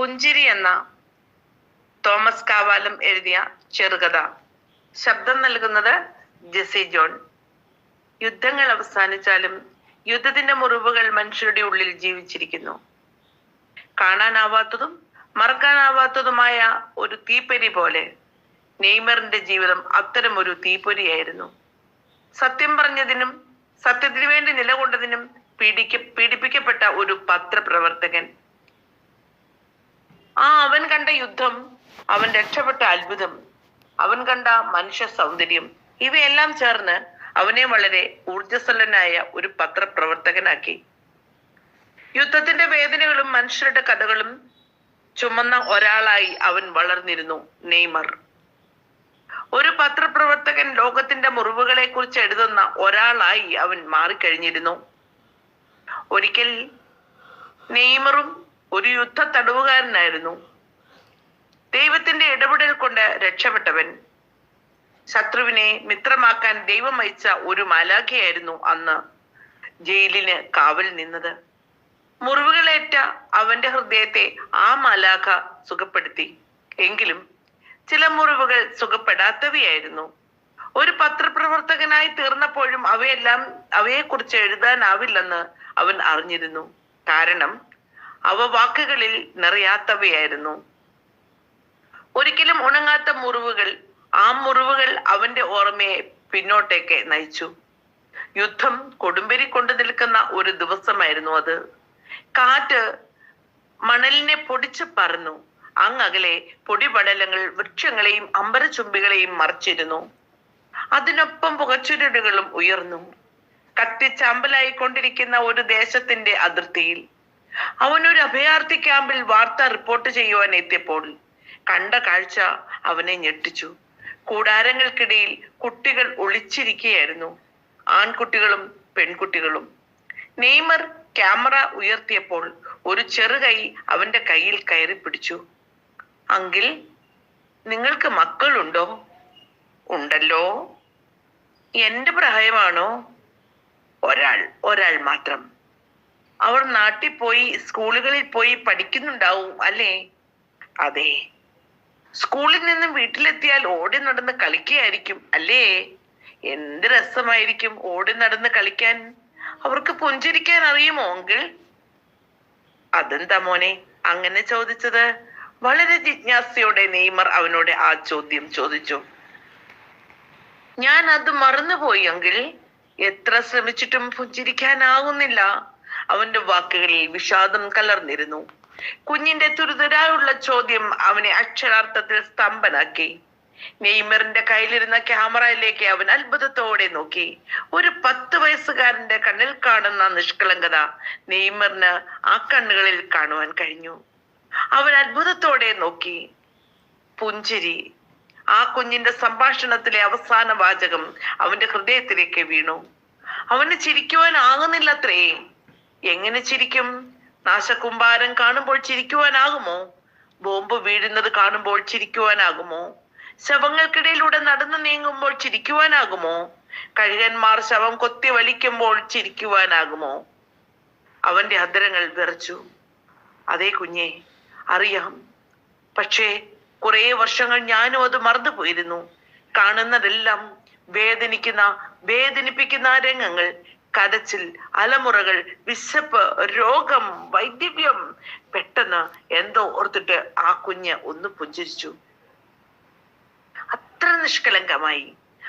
പുഞ്ചിരി എന്ന തോമസ് കാവാലം എഴുതിയ ചെറുകഥ. ശബ്ദം നൽകുന്നത് ജെസി ജോൺ. യുദ്ധങ്ങൾ അവസാനിച്ചാലും യുദ്ധത്തിന്റെ മുറിവുകൾ മനുഷ്യരുടെ ഉള്ളിൽ ജീവിച്ചിരിക്കുന്നു. കാണാനാവാത്തതും മറക്കാനാവാത്തതുമായ ഒരു തീപ്പൊരി പോലെ നെയ്മറിന്റെ ജീവിതം അത്തരം ഒരു തീപ്പൊരിയായിരുന്നു. സത്യം പറഞ്ഞതിനും സത്യത്തിനു വേണ്ടി നിലകൊണ്ടതിനും പീഡിക്ക പീഡിപ്പിക്കപ്പെട്ട ഒരു പത്രപ്രവർത്തകൻ അവൻ കണ്ട യുദ്ധം അവൻ രക്ഷപ്പെട്ട അത്ഭുതം അവൻ കണ്ട മനുഷ്യ സൗന്ദര്യം ഇവയെല്ലാം ചേർന്ന് അവനെ വളരെ ഊർജസ്വലനായ ഒരു പത്രപ്രവർത്തകനാക്കി. യുദ്ധത്തിന്റെ വേദനകളും മനുഷ്യരുടെ കഥകളും ചുമന്ന ഒരാളായി അവൻ വളർന്നിരുന്നു നെയ്മർ. ഒരു പത്രപ്രവർത്തകൻ ലോകത്തിന്റെ മുറിവുകളെ കുറിച്ച് എഴുതുന്ന ഒരാളായി അവൻ മാറിക്കഴിഞ്ഞിരുന്നു. ഒരിക്കൽ നെയ്മറും ഒരു യുദ്ധ തടവുകാരനായിരുന്നു. കൊണ്ട് രക്ഷപ്പെട്ടവൻ. ശത്രുവിനെ മിത്രമാക്കാൻ ദൈവം അയച്ച ഒരു മാലാഖയായിരുന്നു അന്ന് ജയിലിന് കാവൽ നിന്നത്. മുറിവുകളേറ്റ അവന്റെ ഹൃദയത്തെ ആ മാലാഖ സുഖപ്പെടുത്തി. എങ്കിലും ചില മുറിവുകൾ സുഖപ്പെടാത്തവയായിരുന്നു. ഒരു പത്രപ്രവർത്തകനായി തീർന്നപ്പോഴും അവയെല്ലാം അവയെക്കുറിച്ച് എഴുതാനാവില്ലെന്ന് അവൻ അറിഞ്ഞിരുന്നു. കാരണം അവ വാക്കുകളിൽ നിറയാത്തവയായിരുന്നു. ഒരിക്കലും ഉണങ്ങാത്ത മുറിവുകൾ ആ മുറിവുകൾ അവന്റെ ഓർമ്മയെ പിന്നോട്ടേക്ക് നയിച്ചു. യുദ്ധം കൊടുമ്പിരി കൊണ്ടു നിൽക്കുന്ന ഒരു ദിവസമായിരുന്നു അത്. കാറ്റ് മണലിനെ പൊടിച്ചു പറന്നു. അങ്ങകലെ പൊടിപടലങ്ങൾ വൃക്ഷങ്ങളെയും അമ്പരചുംബികളെയും മറിച്ചിരുന്നു. അതിനൊപ്പം പുകച്ചുരുടുകളും ഉയർന്നു. കത്തിച്ചാമ്പലായി കൊണ്ടിരിക്കുന്ന ഒരു ദേശത്തിന്റെ അതിർത്തിയിൽ. അവനൊരു അഭയാർത്ഥി ക്യാമ്പിൽ വാർത്ത റിപ്പോർട്ട് ചെയ്യുവാൻ എത്തിയപ്പോൾ കണ്ട കാഴ്ച അവനെ ഞെട്ടിച്ചു. കൂടാരങ്ങൾക്കിടയിൽ കുട്ടികൾ ഒളിച്ചിരിക്കുകയായിരുന്നു. ആൺകുട്ടികളും പെൺകുട്ടികളും. നെയ്മർ ക്യാമറ ഉയർത്തിയപ്പോൾ ഒരു ചെറുകൈ അവന്റെ കയ്യിൽ കയറി പിടിച്ചു. അങ്കിൽ നിങ്ങൾക്ക് മക്കളുണ്ടോ? ഉണ്ടല്ലോ. എന്റെ പ്രായമാണോ? ഒരാൾ ഒരാൾ മാത്രം. അവർ നാട്ടിൽ പോയി സ്കൂളുകളിൽ പോയി പഠിക്കുന്നുണ്ടാവും അല്ലേ? അതെ. സ്കൂളിൽ നിന്നും വീട്ടിലെത്തിയാൽ ഓടി നടന്ന് കളിക്കുകയായിരിക്കും അല്ലേ? എന്ത് രസമായിരിക്കും ഓടി നടന്ന് കളിക്കാൻ. അവർക്ക് പുഞ്ചിരിക്കാൻ അറിയുമോ അങ്കിൾ? അതെന്താ മോനെ അങ്ങനെ ചോദിച്ചത്? വളരെ ജിജ്ഞാസയോടെ നെയ്മർ അവനോട് ആ ചോദ്യം ചോദിച്ചു. ഞാൻ അത് മറന്നുപോയി അങ്കിൾ. എത്ര ശ്രമിച്ചിട്ടും പുഞ്ചിരിക്കാനാകുന്നില്ല അവന്റെ വാക്കുകളിൽ വിഷാദം കലർന്നിരുന്നു. കുഞ്ഞിന്റെ തുരുതുരായുള്ള ചോദ്യം അവനെ അക്ഷരാർത്ഥത്തിൽ സ്തംഭനാക്കി. നെയ്മറിന്റെ കയ്യിലിരുന്ന ക്യാമറയിലേക്ക് അവൻ അത്ഭുതത്തോടെ നോക്കി. ഒരു പത്ത് വയസ്സുകാരന്റെ കണ്ണിൽ കാണുന്ന നിഷ്കളങ്കത നെയ്മറിന് ആ കണ്ണുകളിൽ കാണുവാൻ കഴിഞ്ഞു. അവൻ അത്ഭുതത്തോടെ നോക്കി. പുഞ്ചിരി. ആ കുഞ്ഞിന്റെ സംഭാഷണത്തിലെ അവസാന വാചകം അവന്റെ ഹൃദയത്തിലേക്ക് വീണു. അവന് ചിരിക്കുവാൻ ആകുന്നില്ലത്രേ. എങ്ങനെ ചിരിക്കും? നാശകുമ്പാരം കാണുമ്പോൾ ചിരിക്കുവാനാകുമോ? ബോംബ് വീഴുന്നത് കാണുമ്പോൾ ചിരിക്കുവാനാകുമോ? ശവങ്ങൾക്കിടയിലൂടെ നടന്നു നീങ്ങുമ്പോൾ ചിരിക്കുവാനാകുമോ? കഴുകന്മാർ ശവം കൊത്തി വലിക്കുമ്പോൾ ചിരിക്കുവാനാകുമോ? അവന്റെ അധരങ്ങൾ വിറച്ചു. അതേ കുഞ്ഞെ അറിയാം. പക്ഷേ കുറെ വർഷങ്ങൾ ഞാനും അത് മറന്നു പോയിരുന്നു കാണുന്നതെല്ലാം വേദനിക്കുന്ന വേദനിപ്പിക്കുന്ന രംഗങ്ങൾ കരച്ചിൽ അലമുറകൾ വിശപ്പ് രോഗം വൈദ്യവ്യം പെട്ടെന്ന് എന്തോ ഓർത്തിട്ട് ആ കുഞ്ഞ് ഒന്ന് പുഞ്ചിരിച്ചു. അത്ര നിഷ്കളങ്കമായി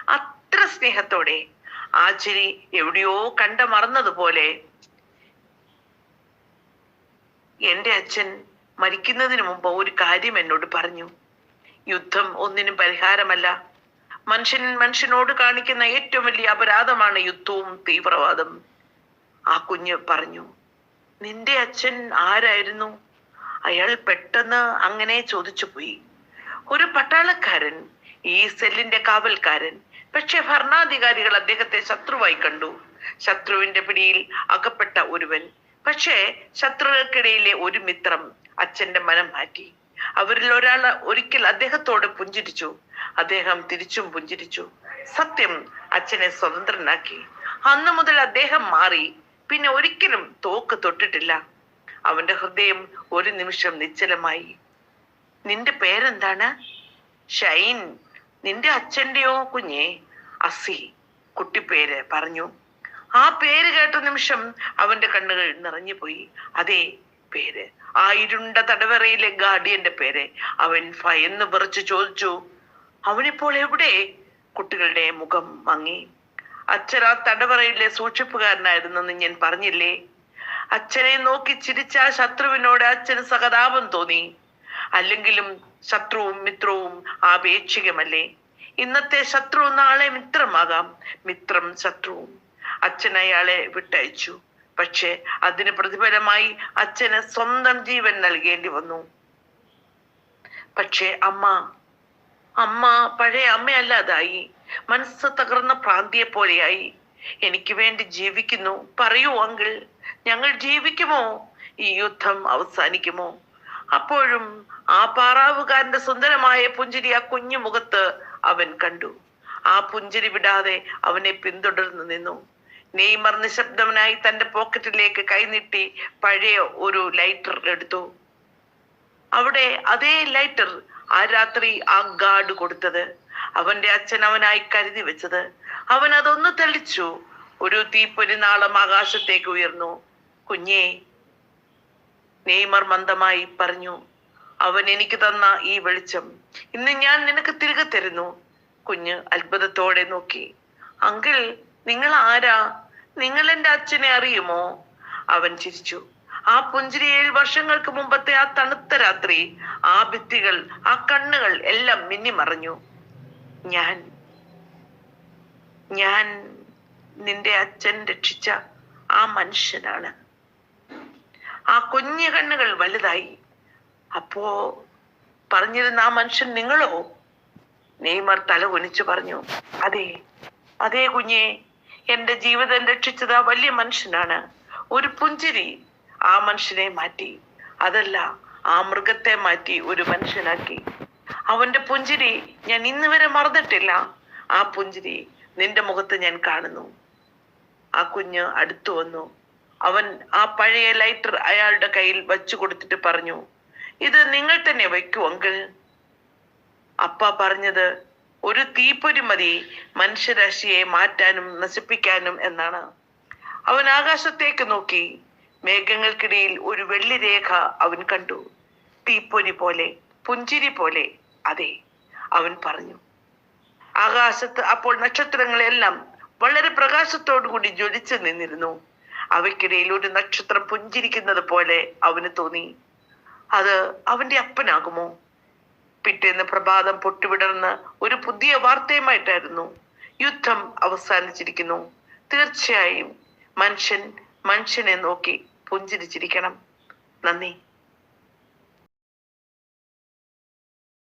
അത്ര സ്നേഹത്തോടെ ആ ചിരി എവിടെയോ കണ്ട മറന്നതുപോലെ എന്റെ അച്ഛൻ മരിക്കുന്നതിന് മുമ്പ് ഒരു കാര്യം എന്നോട് പറഞ്ഞു. യുദ്ധം ഒന്നിനും പരിഹാരമല്ല. മനുഷ്യൻ മനുഷ്യനോട് കാണിക്കുന്ന ഏറ്റവും വലിയ അപരാധമാണ് യുദ്ധവും തീവ്രവാദം. ആ കുഞ്ഞ് പറഞ്ഞു നിന്റെ അച്ഛൻ ആരായിരുന്നു? അയാൾ പെട്ടെന്ന് അങ്ങനെ ചോദിച്ചു പോയി. ഒരു പട്ടാളക്കാരൻ ഈ സെല്ലിന്റെ കാവൽക്കാരൻ. പക്ഷെ ഭരണാധികാരികൾ അദ്ദേഹത്തെ ശത്രുവായി കണ്ടു. ശത്രുവിന്റെ പിടിയിൽ അകപ്പെട്ട ഒരുവൻ. പക്ഷേ ശത്രുക്കൾക്കിടയിലെ ഒരു മിത്രം അച്ഛന്റെ മനം മാറ്റി. അവരിൽ ഒരാൾ ഒരിക്കൽ അദ്ദേഹത്തോട് പുഞ്ചിരിച്ചു. അദ്ദേഹം തിരിച്ചും പുഞ്ചിരിച്ചു. സത്യം അച്ഛനെ സ്വതന്ത്രനാക്കി. അന്ന് മുതൽ അദ്ദേഹം മാറി. പിന്നെ ഒരിക്കലും തോക്ക് തൊട്ടിട്ടില്ല. അവന്റെ ഹൃദയം ഒരു നിമിഷം നിശ്ചലമായി. നിന്റെ പേരെന്താണ്? ഷൈൻ. നിന്റെ അച്ഛന്റെയോ കുഞ്ഞേ? അസി. കുട്ടിപ്പേര് പറഞ്ഞു. ആ പേര് കേട്ട നിമിഷം അവന്റെ കണ്ണുകൾ നിറഞ്ഞുപോയി. അതേ പേര്. ആ ഇരുണ്ട തടവറയിലെ ഗാർഡിയന്റെ പേര്. അവൻ ഭയന്ന് വിറച്ച് ചോദിച്ചു അവനിപ്പോൾ എവിടെ? കുട്ടികളുടെ മുഖം മങ്ങി. അച്ഛൻ ആ തടവറയിലെ സൂക്ഷിപ്പുകാരനായിരുന്നെന്ന് ഞാൻ പറഞ്ഞില്ലേ? അച്ഛനെ നോക്കി ചിരിച്ച ആ ശത്രുവിനോട് അച്ഛന് സഹതാപം തോന്നി. അല്ലെങ്കിലും ശത്രുവും മിത്രവും ആപേക്ഷികമല്ലേ? ഇന്നത്തെ ശത്രു നാളെ മിത്രമാകാം. മിത്രം ശത്രുവും. അച്ഛൻ അയാളെ വിട്ടയച്ചു. പക്ഷെ അതിന് പ്രതിഫലമായി അച്ഛന് സ്വന്തം ജീവൻ നൽകേണ്ടി വന്നു. പക്ഷേ അമ്മ അമ്മ പഴയ അമ്മയല്ലാതായി. മനസ്സ് തകർന്ന പ്രാന്തിയെ പോലെയായി. എനിക്ക് വേണ്ടി ജീവിക്കുന്നു. പറയൂ അങ്കിൾ ഞങ്ങൾ ജീവിക്കുമോ? ഈ യുദ്ധം അവസാനിക്കുമോ? അപ്പോഴും ആ പാറാവുകാരന്റെ സുന്ദരമായ പുഞ്ചിരി ആ കുഞ്ഞു മുഖത്ത് അവൻ കണ്ടു. ആ പുഞ്ചിരി വിടാതെ അവനെ പിന്തുടർന്നു നിന്നു. നെയ്മർ നിശബ്ദവനായി തന്റെ പോക്കറ്റിലേക്ക് കൈനീട്ടി പഴയ ഒരു ലൈറ്റർ എടുത്തു. അവിടെ അതേ ലൈറ്റർ ആ രാത്രി ആ ഗാർഡ് കൊടുത്തത്. അവന്റെ അച്ഛൻ അവനായി കരുതി വെച്ചത്. അവൻ അതൊന്ന് തെളിച്ചു. ഒരു തീപ്പൊരിനാളം ആകാശത്തേക്ക് ഉയർന്നു. കുഞ്ഞേ നെയ്മർ മന്ദമായി പറഞ്ഞു. അവൻ എനിക്ക് തന്ന ഈ വെളിച്ചം ഇന്ന് ഞാൻ നിനക്ക് തിരികെ തരുന്നു കുഞ്ഞ് അത്ഭുതത്തോടെ നോക്കി. അങ്കിൾ നിങ്ങൾ ആരാ? നിങ്ങൾ എന്റെ അച്ഛനെ അറിയുമോ? അവൻ ചിരിച്ചു. ആ പുഞ്ചിരി ഏഴ് വർഷങ്ങൾക്ക് മുമ്പത്തെ ആ തണുത്ത രാത്രി ആ ഭിത്തികൾ ആ കണ്ണുകൾ എല്ലാം മിന്നിമറഞ്ഞു. ഞാൻ ഞാൻ നിന്റെ അച്ഛൻ രക്ഷിച്ച ആ മനുഷ്യനാണ്. ആ കുഞ്ഞു കണ്ണുകൾ വലുതായി. അപ്പോ പറഞ്ഞിരുന്ന ആ മനുഷ്യൻ നിങ്ങളോ? നെയ്മർ തല കുനിച്ചു പറഞ്ഞു. അതെ അതേ കുഞ്ഞെ എന്റെ ജീവിതം രക്ഷിച്ചത് ആ വലിയ മനുഷ്യനാണ്. ഒരു പുഞ്ചിരി ആ മനുഷ്യനെ മാറ്റി. അതല്ല ആ മൃഗത്തെ മാറ്റി ഒരു മനുഷ്യനാക്കി. അവന്റെ പുഞ്ചിരി ഞാൻ ഇന്ന് വരെ മറന്നിട്ടില്ല. ആ പുഞ്ചിരി നിന്റെ മുഖത്ത് ഞാൻ കാണുന്നു. ആ കുഞ്ഞ് അടുത്തു വന്നു. അവൻ ആ പഴയ ലൈറ്റർ അയാളുടെ കയ്യിൽ വച്ചു കൊടുത്തിട്ട് പറഞ്ഞു ഇത് നിങ്ങൾ തന്നെ വയ്ക്കൂ അങ്കിൾ. അപ്പ പറഞ്ഞത് ഒരു തീപ്പൊരി മതി മനുഷ്യരാശിയെ മാറ്റാനും നശിപ്പിക്കാനും എന്നാണ്. അവൻ ആകാശത്തേക്ക് നോക്കി. മേഘങ്ങൾക്കിടയിൽ ഒരു വെള്ളി രേഖ അവൻ കണ്ടു. തീപ്പൊരി പോലെ പുഞ്ചിരി പോലെ അതെ അവൻ പറഞ്ഞു. ആകാശത്ത് അപ്പോൾ നക്ഷത്രങ്ങളെല്ലാം വളരെ പ്രകാശത്തോടു കൂടി ജ്വലിച്ചു നിന്നിരുന്നു. അവയ്ക്കിടയിൽ ഒരു നക്ഷത്രം പുഞ്ചിരിക്കുന്നത് പോലെ അവന് തോന്നി. അത് അവന്റെ അപ്പനാകുമോ? പിറ്റേന്ന് പ്രഭാതം പൊട്ടുവിടർന്ന് ഒരു പുതിയ വാർത്തയുമായിട്ടായിരുന്നു യുദ്ധം അവസാനിച്ചിരിക്കുന്നു. തീർച്ചയായും മനുഷ്യൻ മനുഷ്യനെ നോക്കി പുഞ്ചിരിച്ചിരിക്കണം. നന്ദി.